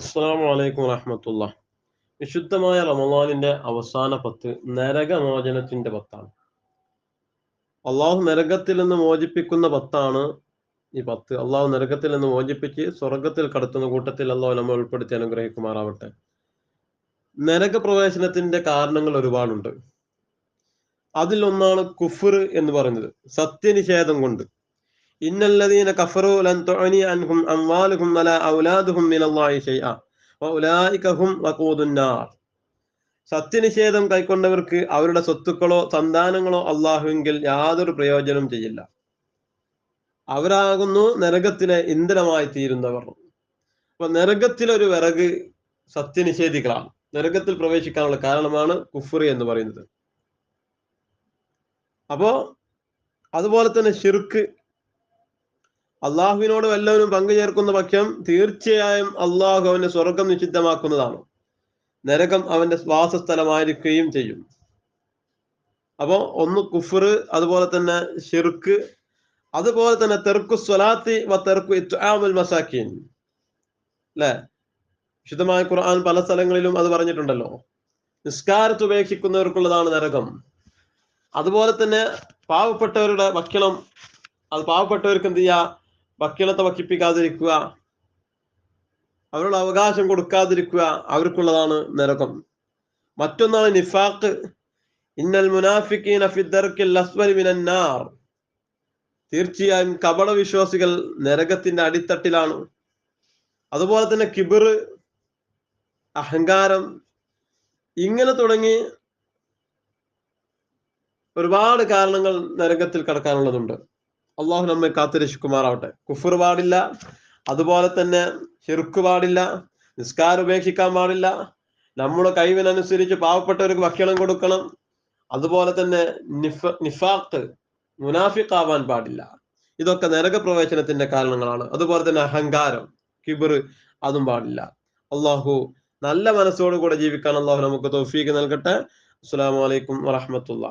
അസ്സാം വലൈക്കും വറഹമത്തുള്ള വിശുദ്ധമായ റമദാനിന്റെ അവസാന പത്ത് നരകമോചനത്തിന്റെ പത്താണ്. അള്ളാഹു നരകത്തിൽ നിന്ന് മോചിപ്പിക്കുന്ന പത്താണ് ഈ പത്ത്. അള്ളാഹു നരകത്തിൽ നിന്ന് മോചിപ്പിച്ച് സ്വർഗത്തിൽ കടത്തുന്ന കൂട്ടത്തിൽ അള്ളാഹു നമ്മൾ ഉൾപ്പെടുത്തി അനുഗ്രഹിക്കുമാറാവട്ടെ. നരക പ്രവേശനത്തിന്റെ കാരണങ്ങൾ ഒരുപാടുണ്ട്. അതിലൊന്നാണ് കുഫർ എന്ന് പറയുന്നത്. സത്യനിഷേധം കൊണ്ട്. ഇന്നല്ലദീന കഫറു ലൻ തുഅനി അൻഹും അംവാലുഹും വലാ ഔലാദുഹും മിനല്ലാഹി ഷൈഅ വഉലായിക ഹും വഖൂദുന്നാർ സത്യനിഷേധം കൈക്കൊണ്ടവർക്ക് അവരുടെ സ്വത്തുക്കളോ സന്താനങ്ങളോ അള്ളാഹുവിൽ യാതൊരു പ്രയോജനം ചെയ്യില്ല. അവരാകുന്നു നരകത്തിലെ ഇന്ധനമായി തീരുന്നവർ. അപ്പൊ നരകത്തിലൊരു വിറക് സത്യനിഷേധികളാണ്. നരകത്തിൽ പ്രവേശിക്കാനുള്ള കാരണമാണ് കുഫറി എന്ന് പറയുന്നത്. അപ്പോ അതുപോലെ തന്നെ ഷിർക്ക് അള്ളാഹുവിനോട് വല്ലവനും പങ്കുചേർക്കുന്ന പക്ഷം തീർച്ചയായും അള്ളാഹു അവന്റെ സ്വർഗം നിഷിദ്ധമാക്കുന്നതാണ്. നരകം അവന്റെ വാസസ്ഥലമായിരിക്കുകയും ചെയ്യും. അപ്പോ ഒന്ന് കുഫർ അതുപോലെ തന്നെ ഷിർക്ക് അതുപോലെ തന്നെ തെർക്കു സ്വലാത്തി വ തെർക്കു ഇത്ആമുൽ മസാക്കീൻ. അല്ലെ? വിശുദ്ധമായ ഖുർആൻ പല സ്ഥലങ്ങളിലും അത് പറഞ്ഞിട്ടുണ്ടല്ലോ. നിസ്കാരത്ത് ഉപേക്ഷിക്കുന്നവർക്കുള്ളതാണ് നരകം. അതുപോലെ തന്നെ പാവപ്പെട്ടവരുടെ ഭക്ഷണം അത് പാവപ്പെട്ടവർക്ക് എന്ത് ചെയ്യുക ഭക്ഷണത്തെ വക്കിപ്പിക്കാതിരിക്കുക അവരുടെ അവകാശം കൊടുക്കാതിരിക്കുക അവർക്കുള്ളതാണ് നരകം. മറ്റൊന്നാണ് നിഫാഖ്. ഇന്നൽ അസ്വലി മിനന്നാർ തീർച്ചയായും കപട വിശ്വാസികൾ നരകത്തിന്റെ അടിത്തട്ടിലാണ്. അതുപോലെ തന്നെ കിബിർ അഹങ്കാരം ഇങ്ങനെ തുടങ്ങി ഒരുപാട് കാരണങ്ങൾ നരകത്തിൽ കടക്കാനുള്ളതുണ്ട്. അള്ളാഹു നമ്മെ കാത്തു രക്ഷിക്കുമാറാവട്ടെ കുഫർ പാടില്ല അതുപോലെ തന്നെ ചെറുക്ക് പാടില്ല നിസ്കാരം ഉപേക്ഷിക്കാൻ പാടില്ല. നമ്മുടെ കഴിവിനനുസരിച്ച് പാവപ്പെട്ടവർക്ക് ഭക്ഷണം കൊടുക്കണം. അതുപോലെ തന്നെ നിഫ നിഫാഖ് മുനാഫിഖ് ആവാൻ പാടില്ല. ഇതൊക്കെ നരക പ്രവേശനത്തിന്റെ കാരണങ്ങളാണ്. അതുപോലെ തന്നെ അഹങ്കാരം കിബിർ അതും പാടില്ല. അള്ളാഹു നല്ല മനസ്സോടുകൂടെ ജീവിക്കാൻ അള്ളാഹു നമുക്ക് തൗഫീക്ക് നൽകട്ടെ. അസ്സാം വലൈക്കും വറഹമത്തുള്ള